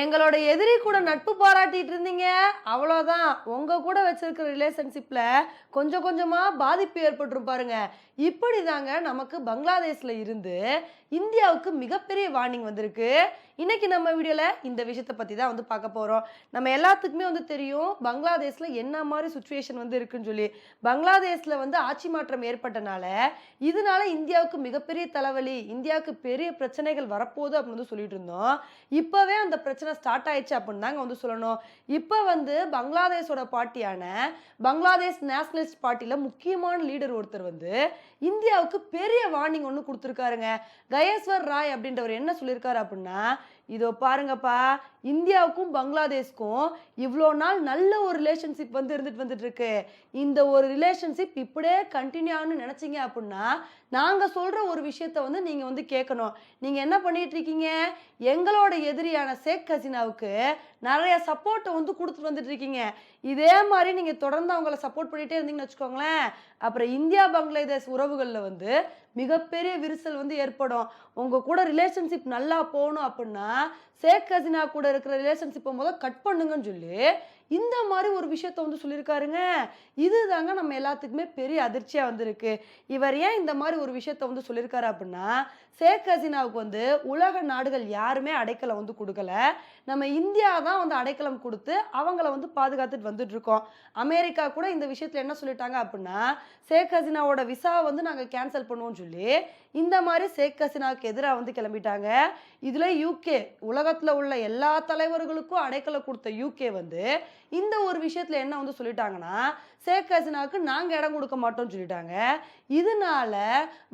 எங்களோட எதிரி கூட நட்பு பாராட்டிட்டு இருந்தீங்க. அவ்வளோதான் உங்க கூட வச்சிருக்கிற ரிலேஷன்ஷிப்பில் கொஞ்சம் கொஞ்சமாக பாதிப்பு ஏற்பட்டுரும் பாருங்க. இப்படி தாங்க நமக்கு பங்களாதேஷில் இருந்து இந்தியாவுக்கு மிகப்பெரிய வார்னிங் வந்திருக்கு. இன்னைக்கு நம்ம வீடியோவில் இந்த விஷயத்தை பற்றி தான் வந்து பார்க்க போகிறோம் நம்ம எல்லாத்துக்குமே வந்து தெரியும் பங்களாதேஷில் என்ன மாதிரி சுச்சுவேஷன் வந்து இருக்குன்னு சொல்லி. பங்களாதேஷ்ல வந்து ஆட்சி மாற்றம் ஏற்பட்டனால இதனால இந்தியாவுக்கு மிகப்பெரிய தலைவலி இந்தியாவுக்கு பெரிய பிரச்சனைகள் வரப்போகுது அப்படின்னு வந்து சொல்லிட்டு இருந்தோம். இப்போவே அந்த பிரச்சனை ஸ்டார்ட் ஆயிடுச்சு அப்படின்னு தாங்க வந்து சொல்லணும். இப்போ வந்து பங்களாதேஷோட பார்ட்டியான பங்களாதேஷ் நேஷனலிஸ்ட் பார்ட்டியில் முக்கியமான லீடர் ஒருத்தர் வந்து இந்தியாவுக்கு பெரிய வார்னிங் ஒன்று கொடுத்துருக்காருங்க. ஜெயஸ்வர் ராய் அப்படின்றவர் என்ன சொல்லியிருக்காரு அப்படின்னா இதோ பாருங்கப்பா இந்தியாவுக்கும் பங்களாதேஷ்க்கும் இவ்வளோ நாள் நல்ல ஒரு ரிலேஷன்ஷிப் வந்து இருந்துட்டு வந்துட்டு இருக்கு இந்த ஒரு ரிலேஷன்ஷிப் இப்படியே கண்டினியூ ஆகணும்னு நினச்சிங்க அப்படின்னா நாங்கள் சொல்கிற ஒரு விஷயத்த வந்து நீங்கள் வந்து கேட்கணும். நீங்கள் என்ன பண்ணிட்டு இருக்கீங்க? எங்களோட எதிரியான ஷேக் ஹசீனாவுக்கு நிறைய சப்போர்ட்டை வந்து கொடுத்துட்டு வந்துட்டு இருக்கீங்க. இதே மாதிரி நீங்கள் தொடர்ந்து அவங்கள சப்போர்ட் பண்ணிகிட்டே இருந்தீங்கன்னு வச்சுக்கோங்களேன். அப்புறம் இந்தியா பங்களாதேஷ் உறவுகளில் வந்து மிகப்பெரிய விரிசல் வந்து ஏற்படும். உங்கள் கூட ரிலேஷன்ஷிப் நல்லா போகணும் அப்படின்னா ஷேக் ஹசினா கூட இருக்கிற ரிலேஷன்ஷிப்பை முதல் கட் பண்ணுங்கன்னு சொல்லி இந்த மாதிரி ஒரு விஷயத்த வந்து சொல்லியிருக்காருங்க. இதுதாங்க நம்ம எல்லாத்துக்குமே பெரிய அதிர்ச்சியாக வந்திருக்கு. இவர் ஏன் இந்த மாதிரி ஒரு விஷயத்த வந்து சொல்லியிருக்காரு அப்படின்னா ஷேக் ஹசீனாவுக்கு வந்து உலக நாடுகள் யாருமே அடைக்கலம் வந்து கொடுக்கல. நம்ம இந்தியா தான் வந்து அடைக்கலம் கொடுத்து அவங்கள வந்து பாதுகாத்துட்டு வந்துட்டு இருக்கோம். அமெரிக்கா கூட இந்த விஷயத்தில் என்ன சொல்லிட்டாங்க அப்படின்னா ஷேக் ஹசீனாவோட விசா வந்து நாங்கள் கேன்சல் பண்ணுவோம்னு சொல்லி இந்த மாதிரி ஷேக் ஹசீனாவுக்கு எதிராக வந்து கிளம்பிட்டாங்க. இதில் யூகே உலகத்தில் உள்ள எல்லா தலைவர்களுக்கும் அடைக்கலம் கொடுத்த யூகே வந்து இந்த ஒரு விஷயத்தில் என்ன வந்து சொல்லிட்டாங்கன்னா ஷேக் ஹசினாவுக்கு நாங்கள் இடம் கொடுக்க மாட்டோம்னு சொல்லிட்டாங்க. இதனால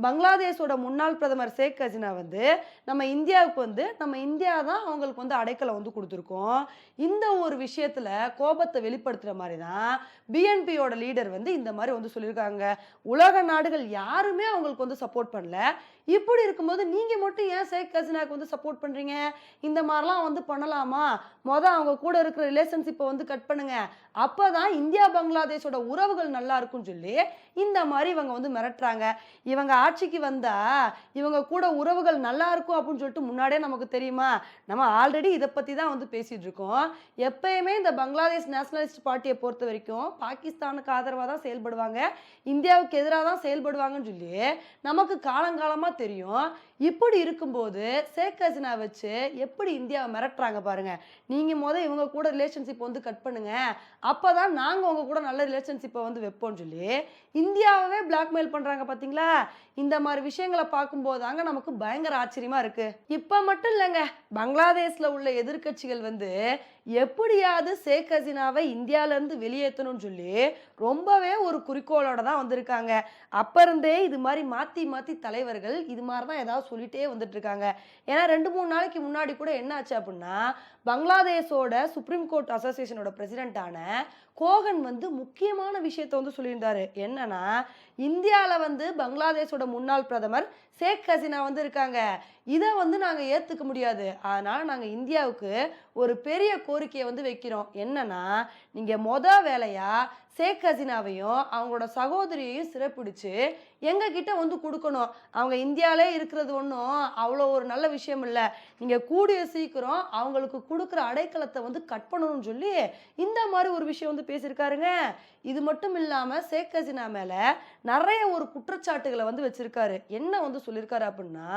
பங்களாதேஷோட முன்னாள் பிரதமர் ஷேக் ஹசினா வந்து நம்ம இந்தியாவுக்கு வந்து நம்ம இந்தியா தான் அவங்களுக்கு வந்து அடைக்கலை வந்து கொடுத்துருக்கோம். இந்த ஒரு விஷயத்தில் கோபத்தை வெளிப்படுத்துகிற மாதிரி தான் பிஎன்பியோட லீடர் வந்து இந்த மாதிரி வந்து சொல்லியிருக்காங்க. உலக நாடுகள் யாருமே அவங்களுக்கு வந்து சப்போர்ட் பண்ணல. இப்படி இருக்கும்போது நீங்கள் மட்டும் ஏன் ஷேக் ஹசினாவுக்கு வந்து சப்போர்ட் பண்ணுறீங்க இந்த மாதிரிலாம் வந்து பண்ணலாமா? மொதல் அவங்க கூட இருக்கிற ரிலேஷன்ஷிப்பை வந்து கட் பண்ணுங்கள் அப்போ தான் இந்தியா பங்களாதேஷோட உறவுகள் நல்லா இருக்கும்னு சொல்லி இந்த மாதிரி இவங்க வந்து மிரட்டுறாங்க. இவங்க ஆட்சிக்கு வந்தா இவங்க கூட உறவுகள் நல்லா இருக்கும் அப்படின்னு சொல்லிட்டு முன்னாடியே நமக்கு தெரியுமா? நம்ம ஆல்ரெடி இதை பற்றி தான் வந்து பேசிகிட்டு இருக்கோம். எப்பயுமே இந்த பங்களாதேஷ் நேஷனலிஸ்ட் பார்ட்டியை பொறுத்த வரைக்கும் பாகிஸ்தானுக்கு ஆதரவாக தான் செயல்படுவாங்க. இந்தியாவுக்கு எதிராக தான் செயல்படுவாங்கன்னு சொல்லி நமக்கு காலங்காலமாக தெரியும். இப்படி இருக்கும்போது ஷேக் ஹசினா வச்சு எப்படி இந்தியாவை மிரட்டுறாங்க பாருங்கள் நீங்கள் முத இவங்க கூட ரிலேஷன்ஷிப் வந்து கட் பண்ணுங்கள் அப்போ தான் நாங்கள் உங்கள் கூட நல்ல ரிலேஷன்ஷிப்பை வந்து வைப்போம்னு சொல்லி இந்தியாவே பிளாக்மெயில் பண்ணுறாங்க பார்த்தீங்களா இந்த மாதிரி விஷயங்களை பார்க்கும்போது தாங்க நமக்கு பயங்கர ஆச்சரியமா இருக்கு. இப்போ மட்டும் இல்லைங்க பங்களாதேஷில் உள்ள எதிர்க்கட்சிகள் வந்து எப்படியாவது ஷேக் ஹசீனாவை இந்தியாவிலேருந்து வெளியேற்றணும்னு சொல்லி ரொம்பவே ஒரு குறிக்கோளோட தான் வந்திருக்காங்க. அப்போ இருந்தே இது மாதிரி மாற்றி மாற்றி தலைவர்கள் இது மாதிரி தான் ஏதாவது சொல்லிட்டே வந்துட்டு இருக்காங்க. ஏன்னா ரெண்டு மூணு நாளைக்கு முன்னாடி கூட என்ன ஆச்சு அப்படின்னா பங்களாதேஷோட சுப்ரீம் கோர்ட் அசோசியேஷனோட பிரசிடென்ட்டான கோகன் வந்து முக்கியமான விஷயத்த வந்து சொல்லியிருந்தாரு. என்னன்னா இந்தியாவில் வந்து பங்களாதேஷோட முன்னாள் பிரதமர் ஷேக் ஹசீனா வந்து இருக்காங்க. இதை வந்து நாங்கள் ஏற்றுக்க முடியாது. அதனால் நாங்கள் இந்தியாவுக்கு ஒரு பெரிய கோரிக்கையை வந்து வைக்கிறோம். என்னன்னா நீங்கள் மொத வேலையாக ஷேக் ஹசீனாவையும் அவங்களோட சகோதரியையும் சிறப்பிடிச்சு எங்ககிட்ட வந்து கொடுக்கணும். அவங்க இந்தியாவிலே இருக்கிறது ஒன்றும் அவ்வளோ ஒரு நல்ல விஷயம் இல்லை. நீங்கள் கூடிய சீக்கிரம் அவங்களுக்கு கொடுக்குற அடைக்கலத்தை வந்து கட் பண்ணணும்னு சொல்லி இந்த மாதிரி ஒரு விஷயம் வந்து பேசியிருக்காருங்க. இது மட்டும் இல்லாமல் ஷேக் ஹசீனா மேலே நிறைய ஒரு குற்றச்சாட்டுகளை வந்து வச்சிருக்காரு. என்ன வந்து சொல்லியிருக்காரு அப்படின்னா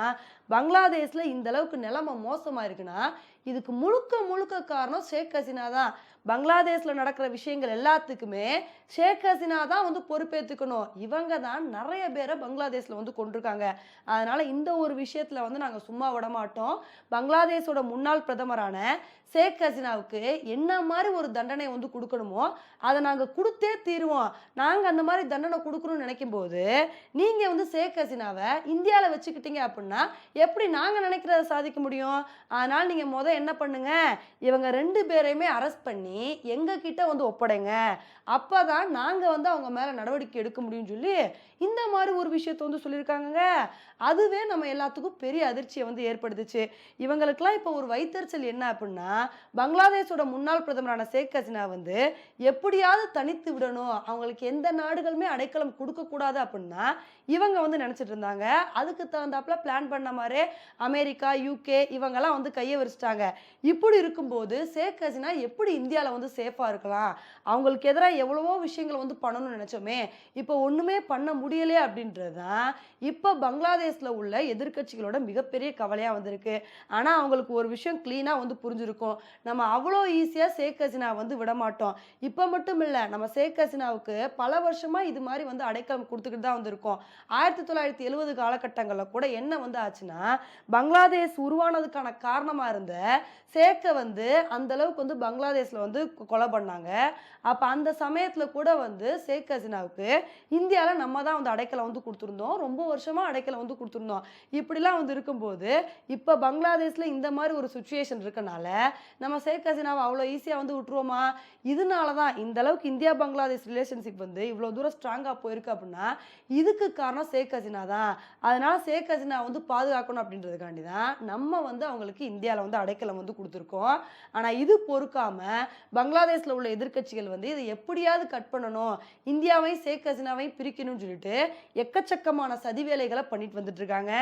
பங்களாதேஷில் இந்த அளவுக்கு நிலைமை மோசமாக இருக்குன்னா இதுக்கு முழுக்க முழுக்க காரணம் ஷேக் ஹசீனா தான். பங்களாதேஷில் நடக்கிற விஷயங்கள் எல்லாத்துக்குமே ஷேக் ஹசினா தான் வந்து பொறுப்பேற்றுக்கணும் இவங்க தான் நிறைய பேரை பங்களாதேஷில் வந்து கொண்டிருக்காங்க அதனால் இந்த ஒரு விஷயத்தில் வந்து நாங்கள் சும்மா விட மாட்டோம். பங்களாதேஷோட முன்னாள் பிரதமரான ஷேக் ஹசினாவுக்கு என்ன மாதிரி ஒரு தண்டனை வந்து கொடுக்கணுமோ அதை நாங்கள் கொடுத்தே தீருவோம். நாங்கள் அந்த மாதிரி தண்டனை கொடுக்கணும்னு நினைக்கும் போது நீங்கள் வந்து ஷேக் ஹசினாவை இந்தியாவில் வச்சுக்கிட்டீங்க அப்படின்னா எப்படி நாங்கள் நினைக்கிறத சாதிக்க முடியும்? அதனால் நீங்கள் மொதல் என்ன பண்ணுங்க? இவங்க ரெண்டு பேரையுமே அரெஸ்ட் பண்ணி எங்கள் கிட்ட வந்து ஒப்படைங்க. அப்போ தான் நாங்கள் வந்து அவங்க மேலே நடவடிக்கை எடுக்க முடியும்னு சொல்லி இந்த மாதிரி ஒரு விஷயத்த வந்து சொல்லியிருக்காங்கங்க. அதுவே நம்ம எல்லாத்துக்கும் பெரிய அதிர்ச்சியை வந்து ஏற்படுத்துச்சு. இவங்களுக்கெல்லாம் இப்போ ஒரு வைத்தறிச்சல் என்ன அப்படின்னா பங்களாதேஷோட முன்னாள் பிரதமரான ஷேக் ஹசினா வந்து எப்படியாவது தனித்து விடணும். அவங்களுக்கு எந்த நாடுகளுமே அடைக்கலம் கொடுக்கக்கூடாது அப்படின்னா இவங்க வந்து நினச்சிட்டு இருந்தாங்க. அதுக்கு தகுந்தாப்புல பிளான் பண்ண மாதிரி அமெரிக்கா யூகே இவங்கெல்லாம் வந்து கையை விரிச்சிட்டாங்க. இப்படி இருக்கும்போது ஷேக் ஹசினா எப்படி இந்தியா இந்தியாவில் வந்து சேஃபாக இருக்கலாம். அவங்களுக்கு எதிராக எவ்வளவோ விஷயங்களை வந்து பண்ணணும்னு நினச்சோமே இப்போ ஒன்றுமே பண்ண முடியலையே அப்படின்றது தான் இப்போ பங்களாதேஷில் உள்ள எதிர்க்கட்சிகளோட மிகப்பெரிய கவலையாக வந்திருக்கு. ஆனால் அவங்களுக்கு ஒரு விஷயம் க்ளீனாக வந்து புரிஞ்சிருக்கும். நம்ம அவ்வளோ ஈஸியாக ஷேக் ஹசினா வந்து விட மாட்டோம். இப்போ மட்டும் இல்லை நம்ம ஷேக் ஹசினாவுக்கு பல வருஷமாக இது மாதிரி வந்து அடைக்கலம் கொடுத்துக்கிட்டு தான் வந்திருக்கோம். ஆயிரத்தி தொள்ளாயிரத்தி எழுபது காலகட்டங்களில் கூட என்ன வந்து ஆச்சுன்னா பங்களாதேஷ் உருவானதுக்கான காரணமாக இருந்த ஷேக்கை வந்து அந்த அளவுக்கு வந்து பங்களாதேஷில் வந்து வந்து கொலை பண்ணாங்க. அப்போ அந்த சமயத்தில் கூட வந்து ஷேக் ஹசீனாவுக்கு இந்தியாவில் நம்ம தான் வந்து அடைக்கலை வந்து கொடுத்துருந்தோம். ரொம்ப வருஷமாக அடைக்கலை வந்து கொடுத்துருந்தோம். இப்படிலாம் வந்து இருக்கும்போது இப்போ பங்களாதேஷில் இந்த மாதிரி ஒரு சுச்சுவேஷன் இருக்கனால நம்ம ஷேக் ஹசீனாவை அவ்வளோ ஈஸியாக வந்து விட்டுருவோமா? இதனால தான் இந்த அளவுக்கு இந்தியா பங்களாதேஷ் ரிலேஷன்ஷிப் வந்து இவ்வளோ தூரம் ஸ்ட்ராங்காக போயிருக்கு அப்படின்னா இதுக்கு காரணம் ஷேக் ஹசீனா தான். அதனால் ஷேக் ஹசீனா வந்து பாதுகாக்கணும் அப்படின்றதுக்காண்டி தான் நம்ம வந்து அவங்களுக்கு இந்தியாவில் வந்து அடைக்கலம் வந்து கொடுத்துருக்கோம். ஆனால் இது பொறுக்காமல் பங்களாதேஷில் உள்ள எதிர்க்கட்சிகள் வந்து இதை எப்படியாவது கட் பண்ணணும் இந்தியாவையும் ஷேக் ஹசினாவையும் பிரிக்கணும்னு சொல்லிட்டு எக்கச்சக்கமான சதி வேலைகளை பண்ணிட்டு வந்துட்டு இருக்காங்க.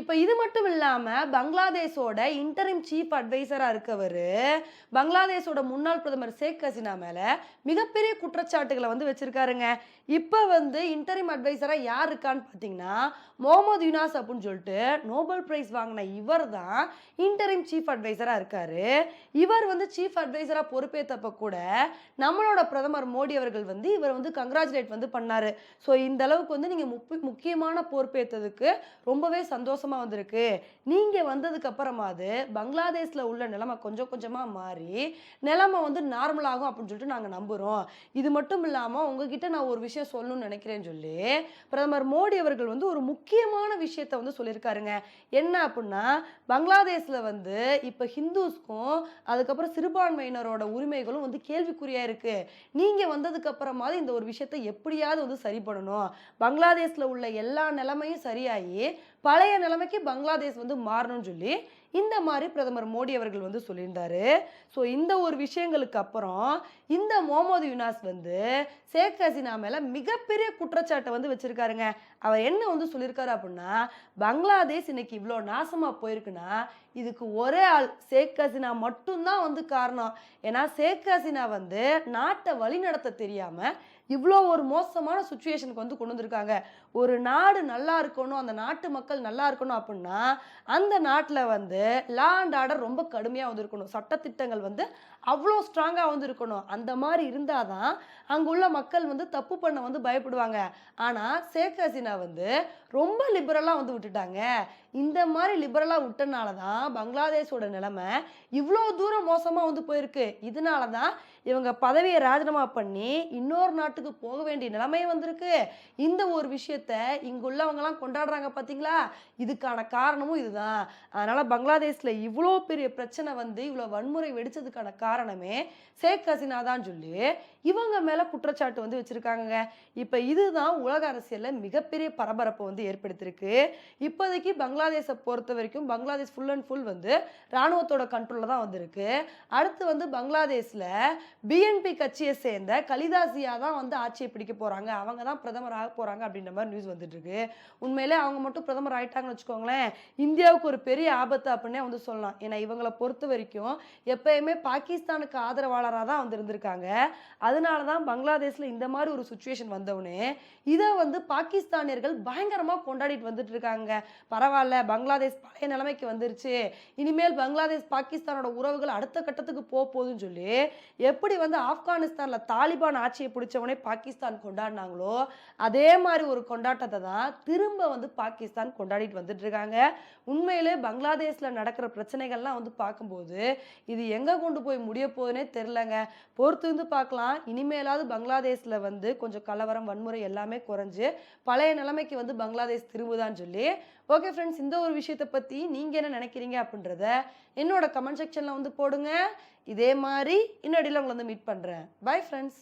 இப்போ இது மட்டும் இல்லாமல் பங்களாதேஷோட இன்டரிம் சீஃப் அட்வைசராக இருக்கவர் பங்களாதேஷோட முன்னாள் பிரதமர் ஷேக் ஹசினா மேலே மிகப்பெரிய குற்றச்சாட்டுகளை வந்து வச்சிருக்காருங்க. இப்போ வந்து இன்டரிம் அட்வைசராக யார் இருக்கான்னு பார்த்தீங்கன்னா முகமது யுனாஸ் அப்படின்னு சொல்லிட்டு நோபல் பிரைஸ் வாங்கின இவர் தான் இன்டரிம் சீஃப் அட்வைசராக இருக்காரு. இவர் வந்து சீஃப் அட்வைசராக பொறுப்பேற்றப்ப கூட நம்மளோட பிரதமர் மோடி அவர்கள் வந்து இவர் வந்து கங்க்ராச்சுலேட் வந்து பண்ணாரு. ஸோ இந்த அளவுக்கு வந்து நீங்கள் முப்பி முக்கியமான பொறுப்பேற்றதுக்கு ரொம்பவே சந்தோஷமா வந்திருக்கு. நீங்கள் வந்ததுக்கு அப்புறமாவது பங்களாதேஷில் உள்ள நிலைமை கொஞ்சம் கொஞ்சமாக மாறி நிலைமை வந்து நார்மலாகும் அப்படின்னு சொல்லிட்டு நாங்கள் நம்புகிறோம் இது மட்டும் இல்லாமல் உங்ககிட்ட நான் ஒரு விஷயம் சொல்லணும்னு நினைக்கிறேன்னு சொல்லி பிரதமர் மோடி அவர்கள் வந்து ஒரு முக்கியமான விஷயத்த வந்து சொல்லியிருக்காருங்க. என்ன அப்படின்னா பங்களாதேஷில் வந்து இப்போ ஹிந்துஸ்க்கும் அதுக்கப்புறம் சிறுபான்மையினரோட உரிமை உரிமைகளும் வந்து கேள்விக்குறியா இருக்கு. நீங்க வந்ததுக்கு அப்புறமாவது இந்த ஒரு விஷயத்தை எப்படியாவது வந்து சரி பண்ணணும். பங்களாதேஷ்ல உள்ள எல்லா நிலைமையும் சரியாகி பழைய நிலைமைக்கு பங்களாதேஷ் வந்து மாறணும்னு சொல்லி இந்த மாதிரி பிரதமர் மோடி அவர்கள் வந்து சொல்லியிருந்தாரு. ஸோ இந்த ஒரு விஷயங்களுக்கு அப்புறம் இந்த மோமோது யுனாஸ் வந்து ஷேக் ஹசீனா மேலே மிகப்பெரிய குற்றச்சாட்டை வந்து வச்சுருக்காருங்க. அவர் என்ன வந்து சொல்லியிருக்காரு அப்படின்னா பங்களாதேஷ் இன்னைக்கு இவ்வளோ நாசமாக போயிருக்குன்னா இதுக்கு ஒரே ஆள் ஷேக் ஹசீனா மட்டும்தான் வந்து காரணம். ஏன்னா ஷேக் ஹசீனா வந்து நாட்டை வழிநடத்த தெரியாமல் இவ்வளோ ஒரு மோசமான சுச்சுவேஷனுக்கு வந்து கொண்டு வந்திருக்காங்க. ஒரு நாடு நல்லா இருக்கணும் அந்த நாட்டு மக்கள் நல்லா இருக்கணும் அப்படின்னா அந்த நாட்டில் வந்து லா அண்ட் ஆர்டர் ரொம்ப கடுமையாக வந்து இருக்கணும். சட்டத்திட்டங்கள் வந்து அவ்வளோ ஸ்ட்ராங்காக வந்து இருக்கணும். அந்த மாதிரி இருந்தால் தான் அங்குள்ள மக்கள் வந்து தப்பு பண்ண வந்து பயப்படுவாங்க. ஆனால் ஷேக் ஹசீனா வந்து ரொம்ப லிபரலாக வந்து விட்டுட்டாங்க. இந்த மாதிரி லிபரலாக விட்டனால தான் பங்களாதேஷோட நிலைமை இவ்வளோ தூரம் மோசமாக வந்து போயிருக்கு. இதனால தான் இவங்க பதவியை ராஜினாமா பண்ணி இன்னொரு நாட்டுக்கு போக வேண்டிய நிலைமை வந்திருக்கு. இந்த ஒரு விஷயத்த இங்குள்ளவங்கலாம் கொண்டாடுறாங்க பார்த்தீங்களா இதுக்கான காரணமும் இதுதான். அதனால் பங்களாதேஷில் இவ்வளோ பெரிய பிரச்சனை வந்து இவ்வளோ வன்முறை வெடித்ததுக்கான காரணமே ஷேக் ஹசீனா தான் சொல்லி இவங்க மேலே குற்றச்சாட்டு வந்து வச்சுருக்காங்க இப்போ இதுதான் உலக அரசியலில் மிகப்பெரிய பரபரப்பை வந்து ஏற்படுத்தியிருக்கு. இப்போதைக்கு பங்களாதேஷை பொறுத்த வரைக்கும் பங்களாதேஷ் ஃபுல் அண்ட் ஃபுல் வந்து இராணுவத்தோட கண்ட்ரோலில் தான் வந்திருக்கு. அடுத்து வந்து பங்களாதேஷில் பிஎன்பி கட்சியை சேர்ந்த கலிதாசியா தான் வந்து ஆட்சியை பிடிக்க போகிறாங்க அவங்க தான் பிரதமர் ஆக போகிறாங்க அப்படின்ற மாதிரி நியூஸ் வந்துட்டு இருக்கு உண்மையிலே அவங்க மட்டும் பிரதமர் ஆயிட்டாங்கன்னு வச்சுக்கோங்களேன். இந்தியாவுக்கு ஒரு பெரிய ஆபத்து அப்படின்னே வந்து சொல்லலாம். ஏன்னா இவங்களை பொறுத்த வரைக்கும் எப்பயுமே பாகிஸ்தானுக்கு ஆதரவாளராக தான் வந்து இருந்திருக்காங்க. அதனால தான் பங்களாதேஷில் இந்த மாதிரி ஒரு சுச்சுவேஷன் வந்தவுடனே இதை வந்து பாகிஸ்தானியர்கள் பயங்கரமாக கொண்டாடிட்டு வந்துட்டு இருக்காங்க. பரவாயில்ல பங்களாதேஷ் பழைய நிலைமைக்கு வந்துருச்சு. இனிமேல் பங்களாதேஷ் பாகிஸ்தானோட உறவுகள் அடுத்த கட்டத்துக்கு போக போகுதுன்னு சொல்லி எப்படி வந்து ஆப்கானிஸ்தானில் தாலிபான் ஆட்சியை பிடிச்சவனே பாகிஸ்தான் கொண்டாடினாங்களோ அதே மாதிரி ஒரு கொண்டாட்டத்தை தான் திரும்ப வந்து பாகிஸ்தான் கொண்டாடிட்டு வந்துட்டு இருக்காங்க. உண்மையிலே பங்களாதேஷில் நடக்கிற பிரச்சனைகள்லாம் வந்து பார்க்கும்போது இது எங்கே கொண்டு போய் முடிய போகுதுன்னே தெரிலங்க பொறுத்து இருந்து பார்க்கலாம். இனிமேலாவது பங்களாதேஷில் வந்து கொஞ்சம் கலவரம் வன்முறை எல்லாமே குறைஞ்சு பழைய நிலைமைக்கு வந்து பங்களாதேஷ் திரும்புதான்னு சொல்லி. ஓகே ஃப்ரெண்ட்ஸ் இந்த ஒரு விஷயத்தை பற்றி நீங்கள் என்ன நினைக்கிறீங்க அப்படின்றத என்னோட கமெண்ட் செக்ஷனில் வந்து போடுங்க. இதே மாதிரி இன்னடியில் உங்களை வந்து மீட் பண்ணுறேன் பை ஃப்ரெண்ட்ஸ்